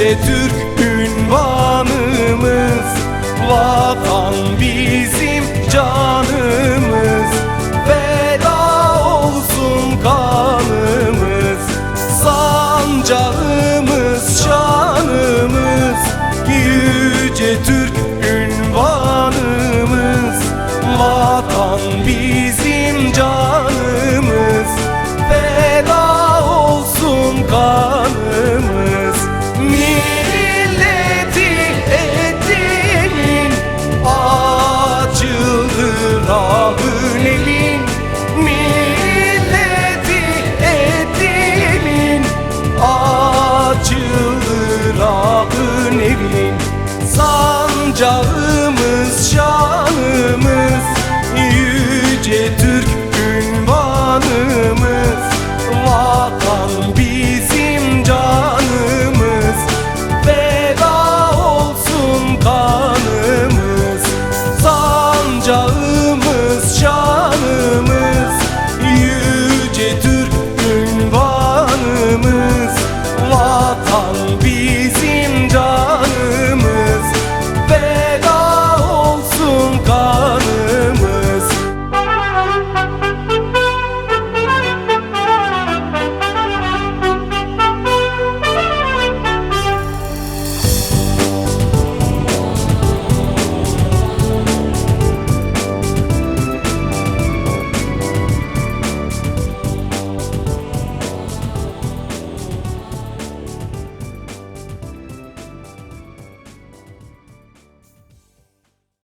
Yüce Türk ünvanımız Vatan bizim canımız Sancağımız şahımız.